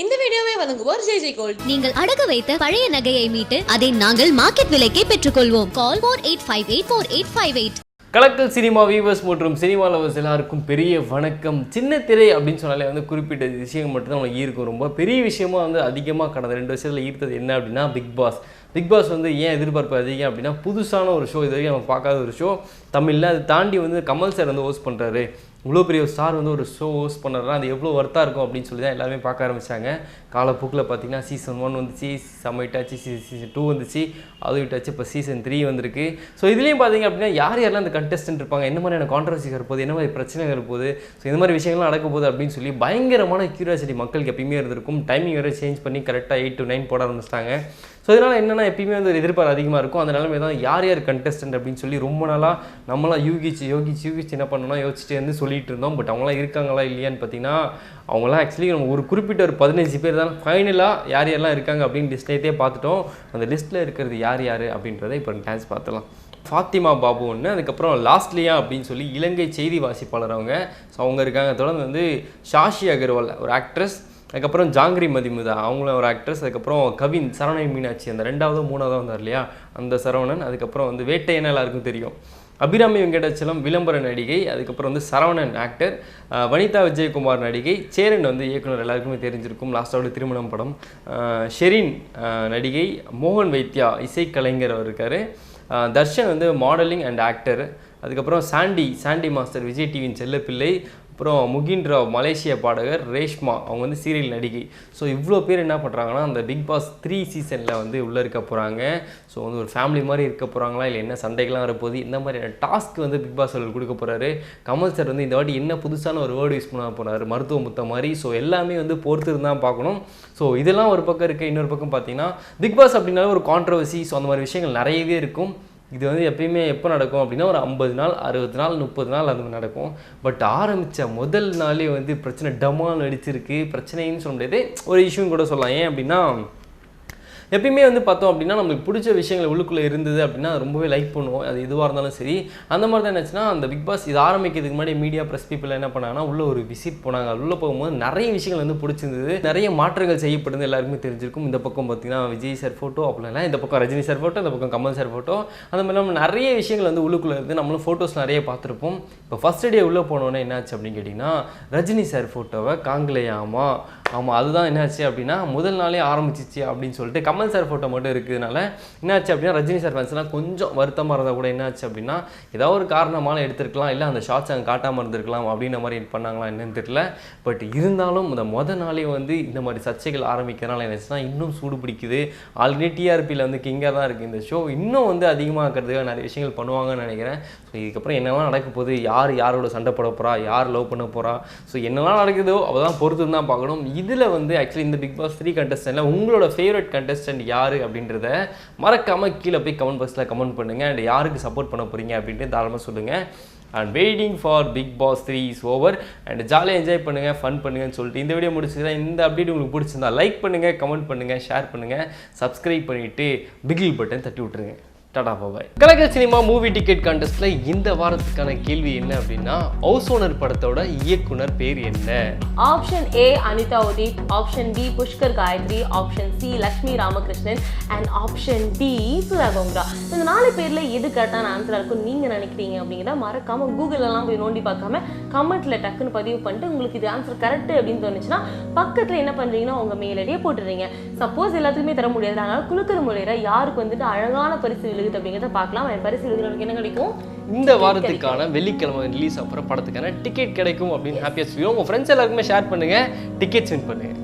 இந்த வீடியோவை வழங்குவோர் ஜெய் ஜெய் கோல்ட். நீங்கள் அடகு வைத்த பழைய நகையை மீட்டு அதை நாங்கள் மார்க்கெட் விலைக்கே பெற்றுக்கொள்வோம். Call four eight five eight four eight five eight Kalakkal cinema viewers மற்றும் சினிமா லவர்ஸ் எல்லாருக்கும் பெரிய வணக்கம். சின்ன திரை அப்படின்னு சொன்னாலே வந்து குறிப்பிட்ட விஷயம் மட்டும்தான் உங்களுக்கு ஈர்க்கும். ரொம்ப பெரிய விஷயமா வந்து அதிகமாக கடந்த ரெண்டு வருஷத்தில் ஈர்த்தது என்ன அப்படின்னா பிக் பாஸ் பிக் பாஸ் வந்து ஏன் எதிர்பார்ப்பு அதிகம் அப்படின்னா புதுசான ஒரு ஷோ இது வரைக்கும் நம்ம பார்க்காத ஒரு ஷோ தமிழில் அது தாண்டி வந்து கமல் சார் வந்து ஹோஸ்ட் பண்ணுறாரு இவ்வளோ பெரிய ஒரு ஸ்டார் வந்து ஒரு ஷோ ஹோஸ்ட் பண்ணுறா அது எவ்வளோ ஒர்த்தாக இருக்கும் அப்படின்னு சொல்லி தான் எல்லாருமே பார்க்க ஆரம்பித்தாங்க காலப்போக்கில் பார்த்தீங்கன்னா சீசன் ஒன் வந்துச்சு செம்ம ஹிட்டாச்சு சீசன் டூ வந்துச்சு அது விட்டாச்சு இப்போ சீசன் த்ரீ வந்திருக்கு. ஸோ இதுலேயும் பார்த்தீங்க அப்படின்னா யார் யாரெல்லாம் அந்த கண்டஸ்டன்ட் இருப்பாங்க? என்ன மாதிரியான கான்ட்ரவர்சி இருப்போது என்ன மாதிரி பிரச்சனைகள் இருப்போது ஸோ இந்த மாதிரி விஷயங்கள்லாம் நடக்க போகுது அப்படின்னு சொல்லி பயங்கரமான கியூரியாசிட்டி மக்களுக்கு எப்பயுமே இருந்திருக்கும். டைமிங் வேறு சேஞ்ச் பண்ணி கரெக்டாக எயிட் டு நைன் போட ஆரம்பிச்சிட்டாங்க. ஸோ இதனால் என்னென்னா எப்பயுமே வந்து ஒரு எதிர்பார்ப்பு அதிகமாக இருக்கும். அந்த நிலைமை தான் யார் யார் கண்டெஸ்டன்ட் அப்படின்னு சொல்லி ரொம்ப நாளாக நம்மளாம் யூகிச்சு யோகிச்சு யூகிச்சு என்ன பண்ணணும் யோசிச்சுட்டு வந்து சொல்லிட்டு இருந்தோம். பட் அவங்களாம் இருக்காங்களா இல்லையான்னு பார்த்தீங்கன்னா அவங்களாம் ஆக்சுவலி நம்ம ஒரு குறிப்பிட்ட ஒரு பதினஞ்சு பேர் தான். ஃபைனலாக யார் யாரெல்லாம் இருக்காங்க அப்படின்னு லிஸ்ட்லேயே பார்த்துட்டோம். அந்த லிஸ்ட்டில் இருக்கிறது யார் யார் அப்படின்றத இப்போ டான்ஸ் பார்த்துலாம் ஃபாத்திமா பாபு ஒன்று அதுக்கப்புறம் லாஸ்ட்லியா அப்படின்னு சொல்லி இலங்கை செய்தி வாசிப்பாளர் அவங்க. ஸோ அவங்க இருக்காங்க. தொடர்ந்து வந்து ஷாஷி அகர்வால் ஒரு ஆக்ட்ரஸ் அதுக்கப்புறம் ஜாங்கிரி மதிமுதா அவங்களும் ஒரு ஆக்ட்ரஸ் அதுக்கப்புறம் கவின் சரவணன் மீனாட்சி அந்த ரெண்டாவது மூணாவது வந்தார் இல்லையா? அந்த சரவணன் அதுக்கப்புறம் வந்து வேட்டையன் எல்லாருக்கும் தெரியும். அபிராமி வெங்கடாச்சலம் விளம்பர நடிகை அதுக்கப்புறம் வந்து சரவணன் ஆக்டர் வனிதா விஜயகுமார் நடிகை சேரன் வந்து இயக்குனர் எல்லாருக்குமே தெரிஞ்சிருக்கும். லாஸ்டோட திருமணம் படம். ஷெரீன் ஷெரின் நடிகை மோகன் வைத்யா இசைக்கலைஞர் அவர் இருக்கார். தர்ஷன் வந்து மாடலிங் அண்ட் ஆக்டர் அதுக்கப்புறம் சாண்டி சாண்டி மாஸ்டர் விஜய் டிவியின் செல்லப்பிள்ளை அப்புறம் முகின்ற மலேசிய பாடகர் ரேஷ்மா அவங்க வந்து சீரியல் நடிகை. ஸோ இவ்வளோ பேர் என்ன பண்ணுறாங்கன்னா அந்த பிக் பாஸ் த்ரீ சீசனில் வந்து உள்ளே இருக்க போகிறாங்க ஸோ வந்து ஒரு ஃபேமிலி மாதிரி இருக்க போகிறாங்களா இல்லை என்ன சண்டைகள்லாம் வரப்போகுது இந்த மாதிரியான டாஸ்க் வந்து பிக் பாஸ் அவர்கள் கொடுக்க போகிறாரு கமல் சார் வந்து இந்த வாட்டி என்ன புதுசான ஒரு வேர்டு யூஸ் பண்ண போகிறாரு மருத்துவ முத்த மாதிரி. ஸோ எல்லாமே வந்து பொறுத்து தான் பார்க்கணும். ஸோ இதெல்லாம் ஒரு பக்கம் இருக்குது இன்னொரு பக்கம் பார்த்தீங்கன்னா பிக் பாஸ் அப்படின்னாலே ஒரு கான்ட்ரவர்சி ஸோ அந்த மாதிரி விஷயங்கள் நிறையவே இருக்கும். இது வந்து எப்பயுமே எப்போ நடக்கும் அப்படின்னா ஒரு ஐம்பது நாள் அறுபது நாள் முப்பது நாள் அது மாதிரி நடக்கும். பட் ஆரம்பித்த முதல் நாளே வந்து பிரச்சனை டமால் அடிச்சிருக்கு. பிரச்சனைன்னு சொல்ல முடியாது. ஒரு இஷ்யூன்னு கூட சொல்லலாம். ஏன் அப்படின்னா எப்பயுமே வந்து பார்த்தோம் அப்படின்னா நம்மளுக்கு பிடிச்ச விஷயங்கள் உள்ளுக்குள்ளே இருந்தது அப்படின்னா ரொம்பவே லைக் பண்ணுவோம். அது எதுவாக இருந்தாலும் சரி. அந்த மாதிரி தான் என்னாச்சுன்னா அந்த பிக் பாஸ் இது ஆரம்பிக்கிறதுக்கு முன்னாடி மீடியா ப்ரெஸ் பீப்பிள் என்ன பண்ணாங்கன்னா உள்ள ஒரு விசிட் போனாங்க. அது உள்ளே போகும்போது நிறைய விஷயங்கள் வந்து பிடிச்சிருந்தது. நிறைய மாற்றங்கள் செய்யப்படுது எல்லாருக்குமே தெரிஞ்சிருக்கும். இந்த பக்கம் பார்த்தீங்கன்னா விஜய் சார் ஃபோட்டோ அப்படிலாம் இந்த பக்கம் ரஜினி சார் ஃபோட்டோ இந்த பக்கம் கமல் சார் ஃபோட்டோ அந்த மாதிரி நம்ம நிறைய விஷயங்கள் வந்து உள்ளுக்குள்ளே இருந்து நம்மளும் ஃபோட்டோஸ் நிறைய பார்த்துருப்போம். இப்போ ஃபஸ்ட் டே உள்ளே போனோன்னே என்னாச்சு அப்படின்னு கேட்டிங்கன்னா ரஜினி சார் ஃபோட்டோவை காங்கலையாமா? ஆமாம் அதுதான் என்னாச்சு அப்படின்னா முதல் நாளே ஆரம்பிச்சிச்சு அப்படின்னு சொல்லிட்டு கமல் சார் ஃபோட்டோ மட்டும் இருக்கிறதுனால என்னாச்சு அப்படின்னா ரஜினி சார் ஃபேன்ஸ்லாம் கொஞ்சம் வருத்தமாக இருந்தால் கூட என்னாச்சு அப்படின்னா ஏதாவது ஒரு காரணமால எடுத்திருக்கலாம் இல்லை அந்த ஷார்ட்ஸ் அங்கே காட்டாமல் இருந்திருக்கலாம் அப்படின்ற மாதிரி பண்ணாங்களா என்னன்னு தெரியல. பட் இருந்தாலும் இந்த மொதல் நாளே வந்து இந்த மாதிரி சர்ச்சைகள் ஆரம்பிக்கிறனால என்னச்சுன்னா இன்னும் சூடு பிடிக்குது. ஆல்ரெடி டிஆர்பியில் வந்து கிங்காக தான் இருக்குது இந்த ஷோ இன்னும் வந்து அதிகமாக்கிறதுக்காக நிறைய விஷயங்கள் பண்ணுவாங்கன்னு நினைக்கிறேன். ஸோ இதுக்கப்புறம் என்னெல்லாம் நடக்க போகுது? யார் யாரோட சண்டை போட போகிறா யார் லவ் பண்ண போகிறா ஸோ என்னெல்லாம் நடக்குதோ அவள் பொறுத்து தான் பார்க்கணும். இதில் வந்து ஆக்சுவலி இந்த பிக் பாஸ் த்ரீ கண்டஸ்டன்ட்டில் உங்களோட ஃபேவரட் கண்டஸ்டன்ட் யார் அப்படின்றத மறக்காமல் கீழே போய் கமெண்ட் பாக்ஸில் கமெண்ட் பண்ணுங்கள் அண்ட் யாருக்கு சப்போர்ட் பண்ண போகிறீங்க அப்படின்ட்டு தாராளமாக சொல்லுங்கள் and waiting for Bigg Boss three is over and ஜாலியாக என்ஜாய் பண்ணுங்கள் ஃபன் பண்ணுங்கன்னு சொல்லிட்டு இந்த வீடியோ முடிச்சுதான் இந்த அப்டேட் உங்களுக்கு பிடிச்சிருந்தா லைக் பண்ணுங்கள் கமெண்ட் பண்ணுங்கள் ஷேர் பண்ணுங்கள் சப்ஸ்கிரைப் பண்ணிவிட்டு பிகில் பட்டன் தட்டி விட்டுருங்க. டாடா பாபாய். கலக்கல் சினிமா மூவி டிக்கெட் கான்டெஸ்ட்ல இந்த வாரத்துக்கான கேள்வி என்ன அப்படின்னா ஹவுஸ் ஓனர் படத்தோட இயக்குனர் பேர் என்ன? Option A Anita Udeep option B Pushkar Gayathri option C Lakshmi Ramakrishnan and option D Sudha Kongara இந்த நாலு பேர்ல எது கரெக்டான ஆன்சரா இருக்கும் நீங்க நினைக்கிறீங்க அப்படிங்கிறத மறக்காம கூகுள் எல்லாம் போய் நோண்டி பார்க்காம கமெண்ட்ல டக்குன்னு பதிவு பண்ணிட்டு உங்களுக்கு இது ஆன்சர் கரெக்ட் அப்படின்னு தோணுச்சுன்னா பக்கத்துல என்ன பண்றீங்கன்னா உங்க மெயிலடியே போட்டுறீங்க சப்போஸ் எல்லாத்துக்குமே தர முடியாது. அதனால குலுக்கிற முறையில யாருக்கு வந்துட்டு அழகான பரிசு விழுகுது அப்படிங்கிறத பார்க்கலாம். அவன் பரிசு விழுகிறவங்களுக்கு என்ன கிடைக்கும்? இந்த வாரத்துக்கான வெள்ளிக்கிழமை ரிலீஸ் அப்புறம் படத்துக்கான டிக்கெட் கிடைக்கும் அப்படின்னு ஹாப்பியாக சொல்லுவோம் உங்கள் ஃப்ரெண்ட்ஸ் எல்லாருக்குமே ஷேர் பண்ணுங்க. டிக்கெட்ஸ் வின் பண்ணுங்க.